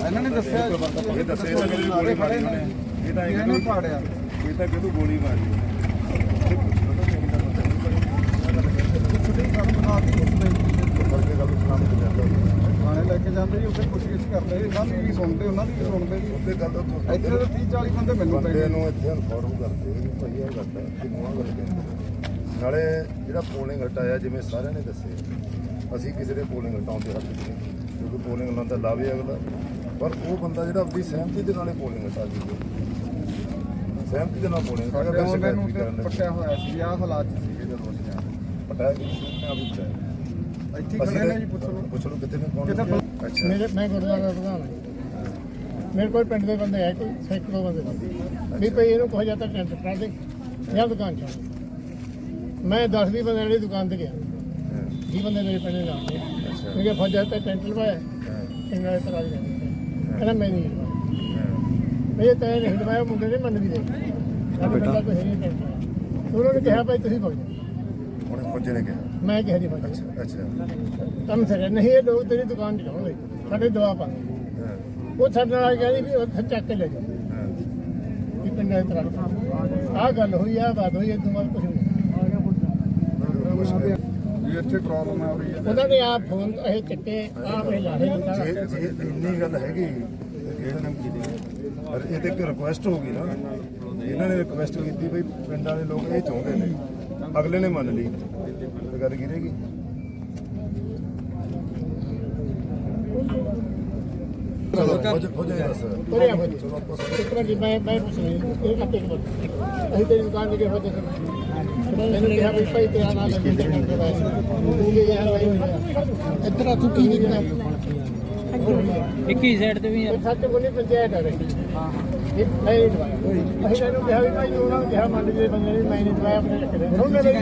ਇਹਨਾਂ ਨੇ ਦੱਸਿਆ ਇਹ ਦੱਸਿਆ ਤਾਂ ਕਿ ਗੋਲੀ ਮਾਰੀ ਉਹਨੇ? ਇਹ ਤਾਂ ਇਹਨੇ ਪਾੜਿਆ ਇਹ ਤਾਂ ਕਿਹਨੂੰ ਗੋਲੀ ਮਾਰੀ ਥਾਣੇ ਲੈ ਕੇ ਜਾਂਦੇ ਜੀ ਉੱਥੇ ਪੁੱਛਗਿੱਛ ਕਰਦੇ ਇਹਨਾਂ ਦੀ ਵੀ ਸੁਣਦੇ ਉਹਨਾਂ ਦੀ ਵੀ ਸੁਣਦੇ ਜੀ। ਉਹਦੇ ਗੱਲ ਤੋਂ ਇੱਥੇ ਤਾਂ 30 40 ਬੰਦੇ ਮੈਨੂੰ ਪਏ ਨੂੰ ਇੱਥੇ ਇਨਫੋਰਮ ਕਰਦੇ ਭਾਈ ਇਹ ਗੱਲ ਹੈ ਕਿ ਮੂੰਹਾਂ ਗੱਲ ਕਹਿੰਦੇ ਨਾਲੇ ਜਿਹੜਾ ਪੋਲਿੰਗ ਹਟਾਇਆ ਜਿਵੇਂ ਸਾਰਿਆਂ ਨੇ ਦੱਸਿਆ ਅਸੀਂ ਕਿਸੇ ਦੇ ਪੋਲਿੰਗ ਹਟਾਉਣ ਦੇ ਹੱਕ ਨਹੀਂ ਕਿਉਂਕਿ ਪੋਲਿੰਗ ਲਾਉਂਦਾ ਲਾਵੇ ਅਗਲਾ। ਪਰ ਉਹ ਬੰਦਾ ਜਿਹੜਾ ਆਪਣੀ ਸਹਿਮਤੀ ਦੇ ਨਾਲੇ ਪੋਲਿੰਗ ਹਟਾ ਦਿੰਦਾ। ਸਹਿਮਤੀ ਦੇ ਨਾਲ ਪੋਲਿੰਗ ਹਟਾ ਮੁੰਡੇ ਨੂੰ ਤੇ ਕਰਨ ਪੱਟਿਆ ਹੋਇਆ ਸੀ ਆਹ ਹਾਲਾਤ ਸੀਗੇ ਜਦੋਂ ਅਸੀਂ ਆਏ। ਪਟਾਇਆ ਕਿ ਨੇ ਆਪ ਹੀ ਪਟਾਇਆ ਇੱਥੇ ਖੜੇ ਨੇ ਜੀ ਪੁੱਛ ਲਓ। ਪੁੱਛ ਲਓ ਕਿੱਥੇ ਨੇ ਕੌਣ ਕਿੱਥੇ ਨੇ? ਅੱਛਾ। ਮੇਰੇ ਮੈਂ ਗੁਰਦੁਆਰਾ ਦਾ ਪ੍ਰਧਾਨ ਹਾਂ। ਮੇਰੇ ਕੋਲ ਪਿੰਡ ਦੇ ਬੰਦੇ ਹੈ ਕੋਈ ਸੈਂਕੜੋ ਬੰਦੇ। ਵੀ ਭਈ ਇਹਨੂੰ ਕਹੋ ਜਾਂਦਾ ਟੈਂਟ ਕਰ ਦੇ ਜਾਂ ਦੁਕਾਨ ਚ ਮੈਂ 10 ਵੀਹ ਬੰਦੇ ਵਾਲੀ ਦੁਕਾਨ ਤੇ ਗਿਆ। ਹਾਂ, ਜੀ ਬੰਦੇ ਮੇਰੇ ਪਿੰਡ ਦੇ ਨਾਲ ਦੇ ਮੈਂ ਕਿਹਾ ਫੌਜ ਜਾਂਦਾ ਟੈਂਟ ਲਵਾਇਆ। ਇਹਨਾਂ ਦੇ ਤਰ੍ਹਾਂ ਦੀ ਕਹਿੰਦਾ ਮੈਂ ਨਹੀਂ। ਮੈਂ ਤੈਨੂੰ ਨਹੀਂ ਲਵਾਇਆ ਮੁੰਡੇ ਨੇ ਮੰਨ ਵੀ ਦੇ ਬੇਟਾ। ਉਹਨਾਂ ਨੇ ਕਿਹਾ ਭਾਈ ਤੁਸੀਂ ਭਗ ਜਾਓ ਉਹਨੇ ਫੌਜੀ ਨੇ ਕਿਹਾ। ਮੈਂ ਕਿਹਾ ਜੀ ਜਾਓ ਅੱਛਾ ਅੱਛਾ। ਕੰਮ ਸਰ ਨਹੀਂ ਇਹ ਲੋਕ ਤੇਰੀ ਦੁਕਾਨ ਚ ਜਾਣਗੇ ਸਾਡੇ ਦਵਾ ਪਾ ਉਹ ਸਾਡੇ ਨਾਲ ਕਹਿੰਦੀ ਵੀ ਉੱਥੇ ਚੱਕ ਕੇ ਲੈ ਜਾਓ। ਹਾਂ। ਵੀ ਪਿੰਡਾਂ ਦੀ ਤਰ੍ਹਾਂ ਆਹ ਗੱਲ ਹੋਈ ਆ ਬਾਤ ਹੋਈ ਇਦੋਂ ਬਾਅਦ ਕੁਝ ਨਹੀਂ। ਵੀ ਇੱਥੇ ਪ੍ਰੋਬਲਮ ਆ ਰਹੀ ਹੈ। ਉਹਨਾਂ ਨੇ ਆਪ ਫੋਨ ਇਹ ਚੱਕੇ ਆਪ ਇਹ ਲਾਹੇ ਦਿੱਤਾ ਜੇ ਜੇ ਇੰਨੀ ਗੱਲ ਹੈਗੀ ਇਹਦਾ ਨਾਮ ਕੀ ਦੇ ਪਰ ਇਹ ਤੇ ਇੱਕ ਰਿਕੁਐਸਟ ਹੋ ਗਈ ਨਾ। ਇਹਨਾਂ ਨੇ ਰਿਕੁਐਸਟ ਕੀਤੀ ਬਈ ਪਿੰਡ ਵਾਲੇ ਲੋਕ ਇਹ ਚਾਹੁੰਦੇ ਨੇ। ਅਗਲੇ ਨੇ ਮੰਨ ਲਈ। ਗੱਲ ਗਿਰੇਗੀ। ਚਲੋ ਹੋ ਹੋ ਆ ਆਪਾਂ ਦੀ ਮੈਂ ਮੈਂ ਪੁੱਛ ਰਹੀ ਇਹ ਕੱਟੇ ਕੇ ਬਾਅਦ ਅਸੀਂ ਤੇਰੀ ਦੁਕਾਨ ਦੇ ਕੇ ਹੋ ਜੇ ਮੈਨੂੰ ਕਿਹਾ ਵੀ ਭਾਈ ਤੇਰਾ ਨਾਮ ਲੈ ਕੇ ਕਰਦੇ ਵਾਇਸ ਤੂੰ ਵੀ ਗਿਆ ਭਾਈ ਇੱਧਰ ਆ ਤੂੰ ਕੀ ਨਹੀਂ ਕਰਨਾ ਇੱਕੀ ਸਾਈਡ ਤੇ ਵੀ ਆ। ਇਹ ਸੱਚ ਬੋਲੀ ਪੰਚਾਇਤ ਹੈ ਹਾਂ ਇਹ ਮੈਂ ਨਹੀਂ ਦਵਾਇਆ। ਅਸੀਂ ਇਹਨੂੰ ਕਿਹਾ ਵੀ ਭਾਈ ਉਹਨਾਂ ਨੂੰ ਕਿਹਾ ਮੰਨ ਜੇ ਬੰਦੇ ਨੇ ਮੈਂ ਨਹੀਂ ਦਵਾਇਆ ਆਪਣੇ ਰੱਖਦੇ ਹੁਣ ਮੇਰੇ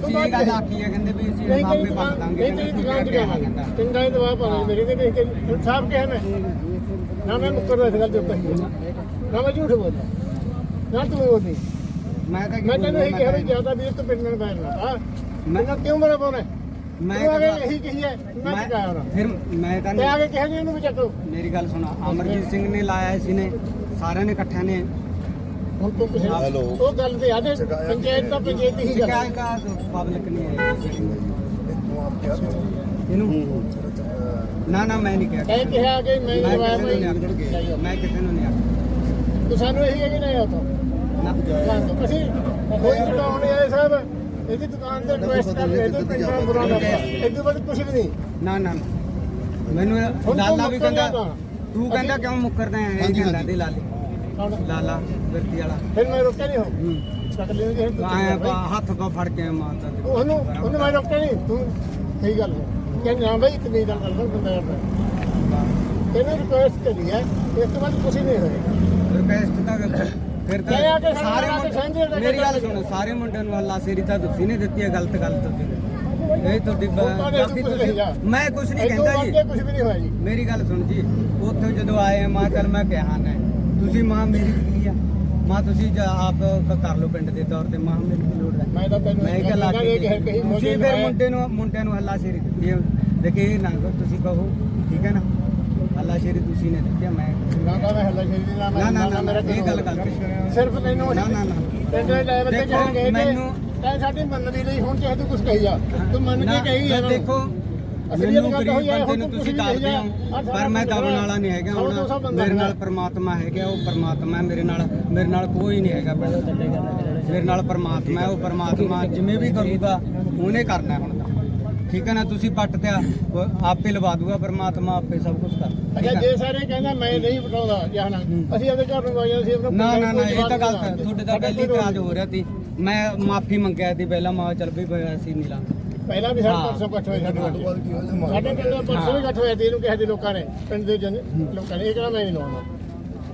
ਤੂੰ ਬਾਤ ਗੱਲ ਆਖੀ ਹੈ ਕਹਿੰਦੇ ਵੀ ਅਸੀਂ ਨਹੀਂ ਪੱਟ ਦੁਕਾਨ ਦਾਂਗੇ ਨਹੀਂ ਤੇਰੀ ਦੁਕਾਨ ਤੇ ਜਾਵਾਂਗੇ ਚੰਗਾ ਹੀ ਦਵਾ ਪਾਵਾਂਗੇ ਮੇਰੇ ਤੇ ਦੇਖ ਕੇ ਇਨਸਾਫ ਕਿਹਾ ਮੈਂ ਨਾ ਮੈਂ ਮੁੱਕਰ ਇਸ ਗੱਲ ਦੇ ਉੱਤੇ ਨਾ ਮੈਂ ਝੂਠ ਬੋਲਦਾ ਨਾ ਤੂੰ ਬੋਲਦੀ ਮੈਂ ਤਾਂ ਮੈਂ ਤੈਨੂੰ ਇਹ ਕਿਹਾ ਵੀ ਜ਼ਿਆਦਾ ਵੀਰ ਤੂੰ ਪਿੰਡ ਨਾਲ ਬੈਠਣਾ ਆ ਮੈਂ ਕਿਉਂ ਬੜਾ ਪਾਉਣਾ ਮੈਂ ਤੂੰ ਅਗੇ ਕਹਾਂ- ਇਹੀ ਕਹੀ ਹੈ ਮੈਂ ਹੋਣਾ ਫਿਰ ਮੈਂ ਤਾਂ ਤੇ ਆ ਕੇ ਕਿਹਾ ਜੀ ਇਹਨੂੰ ਵੀ ਚੱਕੋ ਮੇਰੀ ਗੱਲ ਸੁਣਾ ਅਮਰਜੀਤ ਸਿੰਘ ਨੇ ਲਾਇਆ ਇਸ ਨੇ ਸਾਰਿਆਂ ਨੇ ਇਕੱਠਿਆਂ ਨੇ ਹੁਣ ਤੂੰ ਕਿਸੇ ਹੈਲੋ। ਉਹ ਗੱਲ ਤੇ ਆਦੇ ਪੰਚਾਇਤ ਤਾਂ ਪੰਚਾਇਤ ਹੀ ਗੱਲ ਹੈ। ਪਬਲਿਕ ਨਹੀਂ ਆਈ ਕਿਹਾ ਇਹਨੂੰ ਨਾ ਨਾ ਮੈਂ ਨਹੀਂ ਕਿਹਾ ਕਹਿ ਕਿਹਾ ਕਿ ਮੈਂ ਮੈਂ ਦਵਾਇਆ ਕਿਸੇ ਨੂੰ ਨਹੀਂ ਆਖਿਆ। ਮੈਂ ਕਿਸੇ ਨੂੰ ਨਹੀਂ ਆਖਿਆ। ਤੂੰ ਸਾਨੂੰ ਇਹੀ ਹੈ ਕਿ ਨਹੀਂ ਆਤਾ ਨਾ ਅਸੀਂ ਕੋਈ ਚਟਾਉਣ ਆਏ ਸਾਹਿਬ। ਇਹਦੀ ਦੁਕਾਨ ਤੇ ਰਿਕੁਐਸਟ ਕਰ ਰਹੇ ਤੇ ਪਿੰਡਾਂ ਬੁਰਾ ਲੱਗਦਾ। ਇਦੋਂ ਬਾਅਦ ਕੁਝ ਵੀ ਨਹੀਂ। ਨਾ ਨਾ। ਮੈਨੂੰ ਲਾਲਾ ਵੀ ਮੁੱਕਰ ਕਹਿੰਦਾ ਤੂੰ। ਕਹਿੰਦਾ ਕਿਉਂ ਮੁੱਕਰਦਾ ਹੈ ਇਹ ਕਹਿੰਦਾ ਦੇ ਲਾਲੇ? ਲਾਲਾ ਵਿਰਤੀ ਵਾਲਾ। ਫਿਰ ਮੈਂ ਰੋਕਿਆ ਨਹੀਂ ਹੋ ਹੂੰ। ਚੱਕ ਹੱਥ ਪਾ ਫੜ ਕੇ ਮਾਰਦਾ। ਤੇ ਉਹਨੂੰ ਉਹਨੂੰ ਮੈਂ ਰੋਕਿਆ ਨਹੀਂ। ਤੂੰ ਸਹੀ ਗੱਲ ਹੈ। ਕਿ ਨਾ ਬਈ ਇਤਨੀ ਗੱਲ ਕਰ ਬੰਦਾ ਆਪਣਾ ਇਹਨੇ ਰਿਕੁਐਸਟ ਕਰੀ ਹੈ ਇਸ ਤੋਂ ਬਾਅਦ ਕੁਝ ਨਹੀਂ ਹੋਏਗਾ ਰਿਕਵੈਸਟ ਤਾਂ ਫਿਰ ਤਾਂ ਸਾਰੇ ਮੁੰਡੇ ਮੇਰੀ ਗੱਲ ਗੱਲ ਸੁਣੋ ਸਾਰੇ ਮੁੰਡਿਆਂ ਨੂੰ ਹੱਲਾ ਸੇਰੀ ਤਾਂ ਤੁਸੀਂ ਨੇ ਦਿੱਤੀ ਹੈ ਗਲਤ ਗਲਤ ਇਹ ਤੁਹਾਡੀ ਬ- ਹੁਣ ਤਾਂ ਗਲਤੀ ਕੁਛ ਤੁਸੀਂ। ਮੈਂ ਕੁਝ ਨਹੀਂ ਕਹਿੰਦਾ ਜੀ। ਕੁਝ ਵੀ ਨਹੀਂ ਹੋਇਆ ਜੀ। ਮੇਰੀ ਗੱਲ ਸੁਣ ਜੀ ਉੱਥੇ ਜਦੋਂ ਆਏ ਆ ਮਾਂ ਚੱਲ ਮੈਂ ਕਿਹਾ ਨਾ ਤੁਸੀਂ ਮਾਂ ਮੇਰੀ ਕੀ ਆ? ਮਾਂ ਤੁਸੀਂ ਆਪ ਕਰ ਲਓ ਪਿੰਡ ਦੇ ਤੌਰ ਤੇ ਮਾਂ ਮੇਰੀ ਲੋੜ ਹੈ? ਮੈਂ ਤਾਂ ਤੈਨੂੰ ਮੈਂ ਇਹ ਕਿਹਾ ਗੱਲ ਲਾ ਕਿ ਤੁਸੀਂ ਫਿਰ ਮੁੰਡੇ ਨੂੰ ਮੁੰਡਿਆਂ ਨੂੰ ਹੱਲਾ ਸ਼ੇਰੀ ਦਿੱਤੀ ਹੈ। ਦੇਖੇ ਇਹ ਨਾ ਕਰੋ, ਤੁਸੀਂ ਕਹੋ ਠੀਕ ਹੈ ਨਾ ਹੱਲਾ ਸ਼ੇਰੀ ਤੁਸੀਂ ਨੇ ਦਿੱਤੀ ਮੈਂ ਨਾ ਤਾਂ ਮੈਂ ਹੱਲਾ ਸ਼ੇਰੀ ਨਾ ਨਾ, ਨਾ, ਨਾ, ਮੇਰਾ ਇਹ ਗੱਲ ਗਲਤ ਹੈ। ਸਿਰਫ ਤੈਨੂੰ ਨਾ, ਨਾ, ਨਾ। ਪਿੰਡ ਦੇ ਲੈਵਲ ਤੇ ਦੇਖੋ, ਕਹਿ ਗਏ ਮੈਨੂੰ- ਤੈਨੂੰ ਸਾਡੀ ਮੰਨਦੀ ਨਹੀਂ ਹੁਣ ਚਾਹੇ ਤੂੰ ਕੁਝ ਕਹੀ ਜਾ ਤੂੰ ਮੰਨ ਨਾ, ਕੇ ਕਹੀ ਨੂੰ। ਦੇਖੋ ਮੈਨੂੰ ਗੱਲ ਤਾਂ ਗਰੀਬ ਹੋਈ ਹੈ, ਬੰਦੇ ਨੂੰ ਤੂੰ ਤੁਸੀਂ ਦੱਸਦੇ ਹੋ ਕਹੀ ਜਾ। ਪਰ ਮੈਂ ਦਬਣ ਵਾਲਾ ਨਹੀਂ ਹੈਗਾ ਸੌ ਦੋ ਸੌ ਹੁਣ ਬੰਦਾ ਮੇਰੇ ਨਾਲ ਹੈਗਾ। ਪਰਮਾਤਮਾ ਹੈਗਾ ਉਹ ਪਰਮਾਤਮਾ ਹੈ ਮੇਰੇ ਨਾਲ ਮੇਰੇ ਨਾਲ ਕੋਈ ਨਹੀਂ ਹੈਗਾ ਪਹਿਲਾਂ ਮੇਰੇ ਨਾਲ ਪਰਮਾਤਮਾ ਹੈ ਉਹ ਪਰਮਾਤਮਾ ਜਿਵੇਂ ਵੀ ਕਰੂਗਾ ਉਹਨੇ ਕਰਨਾ ਹੈ ਹੁਣ ਤਾਂ ਠੀਕ ਹੈ ਨਾ ਤੁਸੀਂ ਪੱਟ ਤੇ ਆਪੇ ਲਵਾ ਦੂਗਾ ਪਰਮਾਤਮਾ ਆਪੇ ਸਭ ਕੁਝ ਕਰ ਅੱਛਾ ਜੇ ਸਾਰੇ ਕਹਿੰਦਾ ਮੈਂ ਨਹੀਂ ਪਟਾਉਂਦਾ ਜਾਣਾ ਅਸੀਂ ਆਪਦੇ ਘਰ ਨੂੰ ਵਾਇਆ ਸੀ ਆਪਣਾ ਨਾ ਨਾ ਨਾ ਕੋਈ ਇਹ ਤਾਂ ਜਵਾਬ ਗਲਤ ਹੈ। ਨਹੀਂ ਤੁਹਾਡੇ ਤਾਂ ਸਾਡਾ ਪਹਿਲੀ ਕੋਈ ਇਤਰਾਜ਼ ਹੋ ਰਿਹਾ ਸੀ। ਮੈਂ ਮਾਫੀ ਮੰਗਿਆ ਸੀ ਪਹਿਲਾਂ ਮਾਂ ਚੱਲ ਵੀ ਹੋਇਆ ਸੀ ਨੀਲਾ ਪਹਿਲਾਂ ਵੀ ਸਾਡੇ। ਪਰਸੋਂ ਇਕੱਠ ਹੋਏ ਸਾਡੇ ਤੋਂ ਬਾਅਦ ਕੀ ਹੋਇਆ? ਸਾਡੇ ਪਿੰਡ ਦੇ ਪਰਸੋਂ ਵੀ ਇਕੱਠ ਹੋਇਆ ਤੇ ਇਹਨੂੰ ਕਿਹਾ ਸੀ ਲੋਕਾਂ ਨੇ ਪਿੰਡ ਦੇ ਜਨ ਲੋਕਾਂ ਨੇ ਇਹ ਕਿਹੜਾ ਮੈਂ ਨਹੀਂ ਲਾਉਣਾ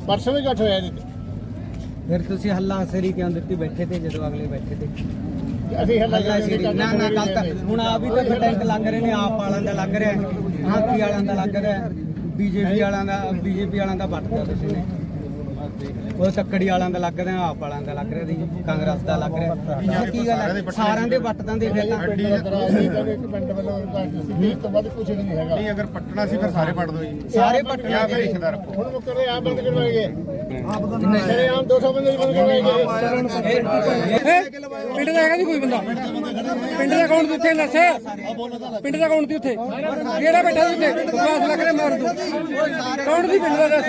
ਪਰਸੋਂ ਵੀ ਇਕੱਠ ਹੋਇਆ ਇਹਦੇ ਤੇ। ਫਿਰ ਤੁਸੀਂ ਹੱਲਾ ਹਸਰੀ ਕਿਉਂ ਦਿੱਤੀ? ਬੈਠੇ ਤੇ ਜਦੋਂ ਅਗਲੇ ਬੈਠੇ ਤੇ। ਅਸੀਂ ਹੱਲਾ ਸ਼ੇਰੀ ਨਾ ਨਾ ਗਲਤ ਹੁਣ ਆ ਵੀ ਤਾਂ ਟੈਂਕ ਲੱਗ ਰਹੇ ਨੇ ਆਪ ਵਾਲਿਆਂ ਦਾ ਲੱਗ ਰਿਹਾ ਹਾਕੀ ਵਾਲਿਆਂ ਦਾ ਲੱਗ ਰਿਹਾ ਬੀਜੇਪੀ ਵਾਲਿਆਂ ਦਾ ਬੀਜੇਪੀ ਵਾਲਿਆਂ ਦਾ ਵੱਟਦਾ ਤੁਸੀਂ ਨੇ। ਉਹ ਤੱਕੜੀ ਵਾਲਿਆਂ ਦਾ ਲੱਗ ਰਿਹਾ ਆਪ ਵਾਲਿਆਂ ਦਾ ਲੱਗ ਰਿਹਾ ਦੀ ਕਾਂਗਰਸ ਦਾ ਲੱਗ ਰਿਹਾ। ਇਹ ਕੀ ਗੱਲ ਹੈ ਸਾਰਿਆਂ ਦੇ ਵੱਟ ਤਾਂ। ਦੇਖੇ ਤਾਂ ਪਿੰਡ ਇੱਕ ਪਿੰਡ ਵੱਲੋਂ ਇਸ ਤੋਂ ਵੱਧ ਕੁਝ ਨਹੀਂ ਹੈਗਾ। ਨਹੀਂ ਅਗਰ ਪੱਟਣਾ ਸੀ ਫਿਰ ਸਾਰੇ ਪੱਟ ਦੋ ਜੀ। ਸਾਰੇ ਪੱਟ ਜਾਂ ਫਿਰ ਰਿਸ਼ਤੇਦਾਰ ਹੁਣ ਮੁੱਕਰੇ ਆ ਬੰਦ ਕਰਵਾਏਗੇ ਜਿਹੜੇ ਆਮ 200 ਬੰਦੇ ਵੀ ਬੰਦ ਕਰਵਾਏਗੇ ਪਿੰਡ ਦਾ ਹੈਗਾ ਜੀ ਕੋਈ ਬੰਦਾ? ਪਿੰਡ ਦਾ ਸੀ ਉੱਥੇ ਦੱਸ? ਪਿੰਡ ਦਾ ਕੌਣ ਸੀ ਉੱਥੇ? ਕਿਹੜਾ ਬੈਠਾ ਉੱਥੇ? ਬਸ ਲੱਗ ਰਿਹਾ ਮਾਰ ਦੋ। ਕੌਣ ਸੀ ਪਿੰਡ ਦਾ ਦੱਸ?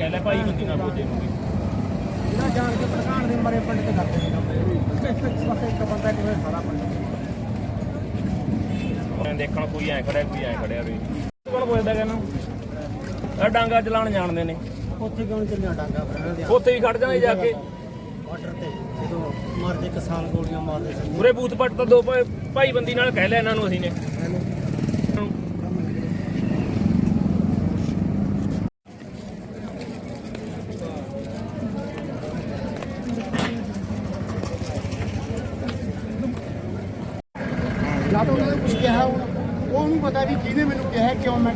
ਦੋ ਕਹਿ ਭਾਈ ਨਾ ਬੋਝੇ ਨੂੰ ਜਾਣ ਕੇ ਪ੍ਰਧਾਨ ਦੇ ਮਰੇ ਪਿੰਡ ਤੇ ਕਰਦੇ ਨੇ ਇੱਕ ਬੰਦਾ ਕਿਵੇਂ ਸਾਰਾ ਮੈਂ ਦੇਖਣ ਕੋਈ ਐ ਖੜਿਆ ਕੋਈ ਐ ਖੜਿਆ ਵੇ। ਕੌਣ ਪੁੱਛਦਾ ਕਹਿੰਦਾ? ਆ ਡਾਂਗਾ ਚਲਾਉਣ ਜਾਣਦੇ ਨੇ। ਉੱਥੇ ਕਿਉਂ ਚੱਲਿਆ ਡਾਂਗਾ ਫਿਰ ਦੇ ਉੱਥੇ ਹੀ ਖੜ ਜਾਂਦੇ ਜਾ ਕੇ। ਬਾਰਡਰ ਤੇ ਜਦੋਂ ਮਰਦੇ ਕਿਸਾਨ ਗੋਲੀਆਂ ਮਾਰਦੇ ਸੀ ਪੂਰੇ ਬੂਥ ਪੱਟ ਤਾਂ ਦੋ ਭਾਈ ਬੰਦੀ ਨਾਲ ਕਹਿ ਲਿਆ ਇਹਨਾਂ ਨੂੰ ਅਸੀਂ ਨੇ। ਜਾਂ ਤਾਂ ਉਹਨਾਂ ਨੇ ਕੁਝ ਕਿਹਾ ਹੋਣਾ ਉਹਨੂੰ ਪਤਾ ਵੀ ਕਿਹਨੇ ਮੈਨੂੰ ਕਿਹਾ ਕਿਉਂ ਮੈਂ